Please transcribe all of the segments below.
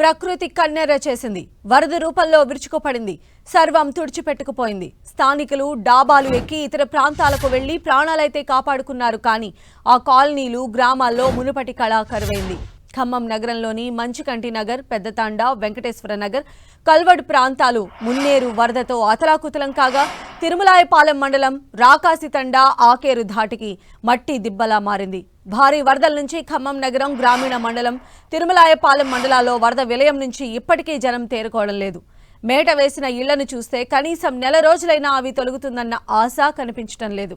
ప్రకృతి కన్నెర చేసింది. వరద రూపంలో విరుచుకుపడింది. సర్వం తుడిచిపెట్టుకుపోయింది. స్థానికులు డాబాలు ఎక్కి ఇతర ప్రాంతాలకు వెళ్ళి ప్రాణాలైతే కాపాడుకున్నారు కానీ ఆ కాలనీలు గ్రామాల్లో మునుపటి కళా కరువైంది ఖమ్మం నగరంలోని మంచుకంటి నగర్ పెద్దతాండ వెంకటేశ్వర నగర్ కల్వడ్ ప్రాంతాలు మున్నేరు వరదతో అతలాకుతలం కాగా తిరుమలాయపాలెం మండలం రాకాసితండ ఆకేరు ధాటికి మట్టి దిబ్బలా మారింది. భారీ వరదల నుంచి ఖమ్మం నగరం గ్రామీణ మండలం తిరుమలాయపాలెం మండలాల్లో వరద విలయం నుంచి ఇప్పటికీ జనం తేరుకోవడం లేదు. మేట వేసిన ఇళ్ళను చూస్తే కనీసం నెల రోజులైనా అవి తొలుగుతుందన్న ఆశ కనిపించడం లేదు.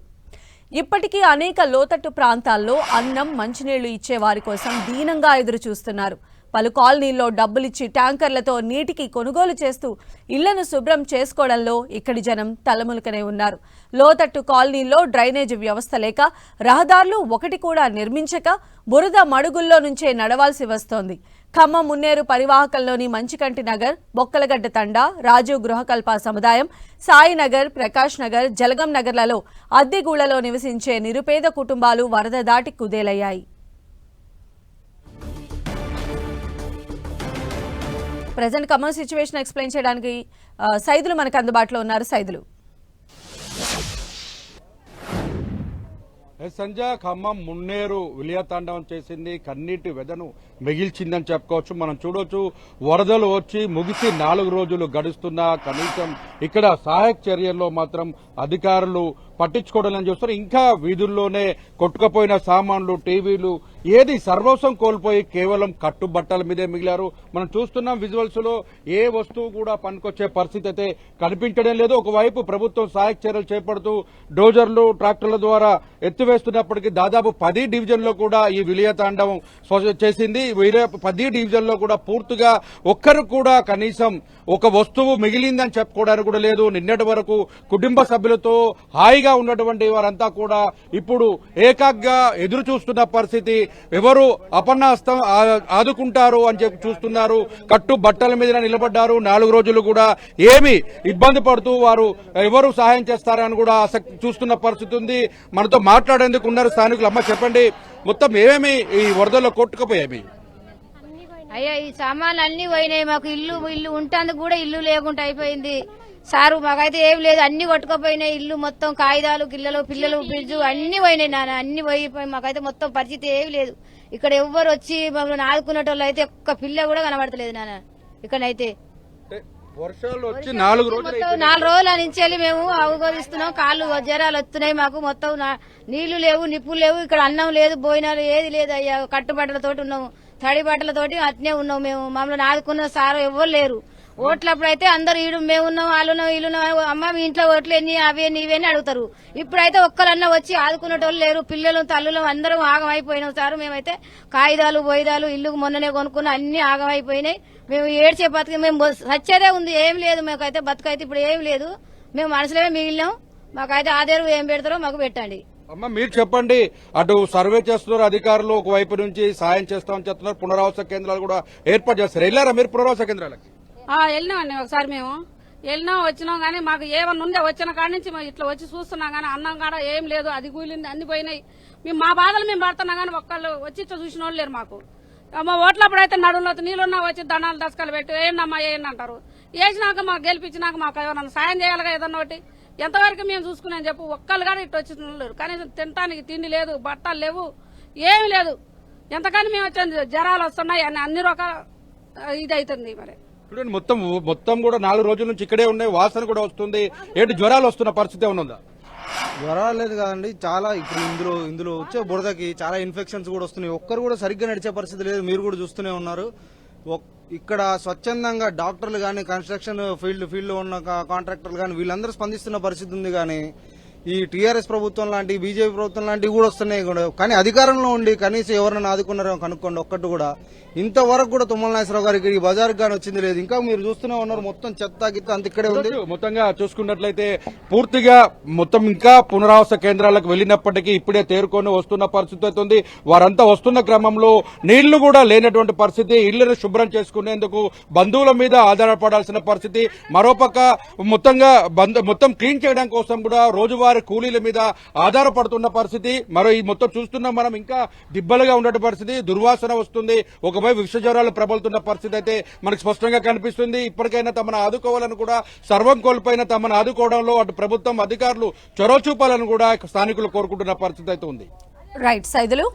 ఇప్పటికీ అనేక లోతట్టు ప్రాంతాల్లో అన్నం మంచినీళ్ళు ఇచ్చే వారి కోసం దీనంగా ఎదురు చూస్తున్నారు పలు కాలనీల్లో డబ్బులిచ్చి ట్యాంకర్లతో నీటికి కొనుగోలు చేస్తూ ఇళ్ళను శుభ్రం చేసుకోవడంలో ఇక్కడి జనం తలములుకనే ఉన్నారు. లోతట్టు కాలనీల్లో డ్రైనేజ్ వ్యవస్థ లేక రహదారులు ఒకటి కూడా నిర్మించక బురద మడుగుల్లో నుంచే నడవాల్సి వస్తోంది. ఖమ్మం మున్నేరు పరివాహకంలోని మంచికంటి నగర్ బొక్కలగడ్డ తండ రాజు గృహకల్ప సముదాయం సాయినగర్ ప్రకాష్ నగర్ జలగం నగర్లలో అద్దెగూళ్ళలో నివసించే నిరుపేద కుటుంబాలు వరద దాటి కుదేలయ్యాయి. ప్రజెంట్ ఖమ్మం సిచ్యువేషన్ ఎక్స్ప్లెయిన్ చేయడానికి సైదులు మనకు అందుబాటులో ఉన్నారు. సైదులు. సంజ ఖమ్మం మున్నేరు విలియతాండవం చేసింది. కన్నీటి వెదను మిగిల్చిందని చెప్పుకోవచ్చు. మనం చూడొచ్చు వరదలు వచ్చి ముగిసి నాలుగు రోజులు గడుస్తున్నా కనీసం ఇక్కడ సహాయక చర్యల్లో మాత్రం అధికారులు పట్టించుకోవడం చూస్తారు. ఇంకా వీధుల్లోనే కొట్టుకుపోయిన సామాన్లు టీవీలు ఏది సర్వస్వం కోల్పోయి కేవలం కట్టుబట్టల మీదే మిగిలారు. మనం చూస్తున్నాం విజువల్స్లో ఏ వస్తువు కూడా పనికొచ్చే పరిస్థితి అయితే కనిపించడం లేదు. ఒకవైపు ప్రభుత్వం సహాయక చర్యలు చేపడుతూ డోజర్లు ట్రాక్టర్ల ద్వారా ఎత్తివేస్తున్నప్పటికీ దాదాపు పది డివిజన్లో కూడా ఈ విలయతాండవం చేసింది. పది డివిజన్లో కూడా పూర్తిగా ఒక్కరు కూడా కనీసం ఒక వస్తువు మిగిలిందని చెప్పుకోవడానికి కూడా లేదు. నిన్నటి వరకు కుటుంబ సభ్యులతో హాయిగా ఉన్నటువంటి వారంతా కూడా ఇప్పుడు ఏకాగ్గా ఎదురు చూస్తున్న పరిస్థితి. ఎవరు అపన్నాస్తం ఆదుకుంటారు అని చెప్పి చూస్తున్నారు. కట్టు బట్టల మీద నిలబడ్డారు. నాలుగు రోజులు కూడా ఏమి ఇబ్బంది పడుతూ వారు ఎవరు సహాయం చేస్తారని కూడా ఆసక్తి చూస్తున్న పరిస్థితి ఉంది. మనతో మాట్లాడేందుకు ఉన్నారు స్థానికులు. అమ్మ చెప్పండి. మొత్తం ఏమేమి ఈ వరదల్లో కొట్టుకుపోయేమి అయ్యా ఈ సామాన్లు అన్ని పోయినాయి. మాకు ఇల్లు ఇల్లు ఉంటాందుకు కూడా ఇల్లు లేకుండా అయిపోయింది. సారు మాకైతే ఏం లేదు అన్ని కొట్టుకుపోయినాయి ఇల్లు మొత్తం కాగితాలు గిల్లలు పిల్లలు ఫ్రిడ్జ్ అన్ని పోయినాయి నాన్న అన్ని పోయిపోయి మాకైతే మొత్తం పరిస్థితి ఏమి లేదు. ఇక్కడ ఎవ్వరు వచ్చి మమ్మల్ని ఆదుకునేటోళ్ళు అయితే ఒక్క పిల్ల కూడా కనబడతలేదు నాన్న ఇక్కడైతే. వర్షాలు వచ్చి నాలుగు రోజులు మొత్తం నాలుగు రోజుల నుంచి వెళ్ళి మేము అవగోదిస్తున్నాం కాళ్ళు జ్వరాలు వస్తున్నాయి మాకు మొత్తం నీళ్ళు లేవు నిప్పులు లేవు ఇక్కడ అన్నం లేదు భోజనాలు ఏది లేదు అయ్యా కట్టుబట్టలతోటి ఉన్నాము తడి బట్టలతోటి అట్నే ఉన్నాం మేము మమ్మల్ని ఆదుకున్న సార్ ఎవ్వరు లేరు. ఓట్లప్పుడు అయితే అందరు ఈడు మేము వాళ్ళున్నాం వీళ్ళున్నాం అమ్మ మీ ఇంట్లో ఓట్లు ఎన్ని అవి ఎన్ని ఇవి అని అడుగుతారు? ఇప్పుడైతే ఒక్కరన్నా వచ్చి ఆదుకునేటోళ్ళు లేరు. పిల్లలు తల్లులు అందరం ఆగమైపోయినాం సార్. మేమైతే కాగితాలు బోయిదాలు ఇల్లు మొన్ననే కొనుక్కున్న అన్ని ఆగమైపోయినాయి. మేము ఏడ్చే బతుకు మేము సచ్చేదే ఉంది. ఏం లేదు. మాకైతే బతుకైతే ఇప్పుడు ఏం లేదు. మేము మనసులోనే మిగిలినాం. మాకైతే ఆదేరు ఏం పెడతారో మాకు పెట్టండి. అమ్మ మీరు చెప్పండి. అటు సర్వే చేస్తున్నారు అధికారులు. ఒకవైపు నుంచి సాయం చేస్తామని చెప్తున్నారు. పునరావాస కేంద్రాలు కూడా ఏర్పాటు చేస్తారు. వెళ్ళారా మీరు పునరావాస కేంద్రాలకి? వెళ్ళినామండి ఒకసారి మేము. వెళ్ళినాం వచ్చినాం కానీ మాకు ఏమన్నా ఉందే వచ్చిన కాడి నుంచి ఇట్లా వచ్చి చూస్తున్నాం కానీ అన్నం కాడ ఏం లేదు అది కూలింది అన్ని పోయినాయి. మేము మా బాధలు మేము పడుతున్నాం కానీ ఒక్కళ్ళు వచ్చి ఇట్లా చూసిన వాళ్ళు లేరు మాకు. మా ఓట్లప్పుడు అయితే నడులో నీళ్ళున్నా వచ్చి దండాలు దశకాలు పెట్టి ఏంటమ్మా ఏంటి అంటారు. వేసినాక మాకు గెలిపించినాక మాకు ఎవరన్నా సాయం చేయాలిగా ఏదన్నా ఒకటి? ఎంతవరకు మేము చూసుకున్నాం చెప్పు ఒక్కళ్ళు కానీ ఇట్లా వచ్చి లేరు. కనీసం తినటానికి తిండి లేదు బట్టలు లేవు ఏమి లేదు. ఎంతకని మేము వచ్చాం? జ్వరాలు వస్తున్నాయి అన్ని అన్ని రకాల ఇది అవుతుంది మరి. చూడండి మొత్తం మొత్తం కూడా నాలుగు రోజుల నుంచి ఇక్కడే ఉన్నాయి వాసన కూడా వస్తుంది. ఏంటి జ్వరాలు వస్తున్న పరిస్థితి ఏమన్నా ఉందా? జ్వరాలు లేదు కదండి చాలా ఇప్పుడు ఇందులో ఇందులో వచ్చే బురదకి చాలా ఇన్ఫెక్షన్స్ కూడా వస్తున్నాయి. ఒక్కరు కూడా సరిగ్గా నడిచే పరిస్థితి లేదు మీరు కూడా చూస్తూనే ఉన్నారు. ఇక్కడ స్వచ్ఛందంగా డాక్టర్లు కానీ కన్స్ట్రక్షన్ ఫీల్డ్ ఫీల్డ్లో ఉన్న కాంట్రాక్టర్లు కానీ వీళ్ళందరూ స్పందిస్తున్న పరిస్థితి ఉంది కానీ ఈ టీఆర్ఎస్ ప్రభుత్వం లాంటి బీజేపీ ప్రభుత్వం లాంటివి కూడా వస్తున్నాయి కూడా. కానీ అధికారంలో ఉండి కనీసం ఎవరైనా ఆదుకున్నారో కనుక్కోండి ఒక్కటి కూడా. ఇంతవరకు కూడా తుమ్మల నాగేశ్వరరావు గారికి ఈ బజార్కి కానీ వచ్చింది లేదు. ఇంకా మీరు చూస్తూనే ఉన్నారు మొత్తం చెత్త గిత్త అంత ఇక్కడే ఉంది. మొత్తంగా చూసుకున్నట్లయితే పూర్తిగా మొత్తం ఇంకా పునరావాస కేంద్రాలకు వెళ్ళినప్పటికీ ఇప్పుడే తేరుకొని వస్తున్న పరిస్థితి అవుతుంది ఉంది. వారంతా వస్తున్న క్రమంలో నీళ్ళు కూడా లేనటువంటి పరిస్థితి. ఇళ్ళను శుభ్రం చేసుకునేందుకు బంధువుల మీద ఆధారపడాల్సిన పరిస్థితి. మరోపక్క మొత్తంగా బంధు మొత్తం క్లీన్ చేయడం కోసం కూడా రోజువారీ రోజువారీ కూలీల మీద ఆధారపడుతున్న పరిస్థితి మరో ఈ మొత్తం చూస్తున్నాం మనం ఇంకా దిబ్బలుగా ఉన్న పరిస్థితి దుర్వాసన వస్తుంది ఒకవైపు విషజ్వరాలు ప్రబలుతున్న పరిస్థితి అయితే మనకు స్పష్టంగా కనిపిస్తుంది. ఇప్పటికైనా తమను ఆదుకోవాలని కూడా సర్వం కోల్పోయిన తమను ఆదుకోవడంలో అటు ప్రభుత్వం అధికారులు చొరవ చూపాలని కూడా స్థానికులు కోరుకుంటున్న పరిస్థితి అయితే ఉంది. రైట్ సైదులు.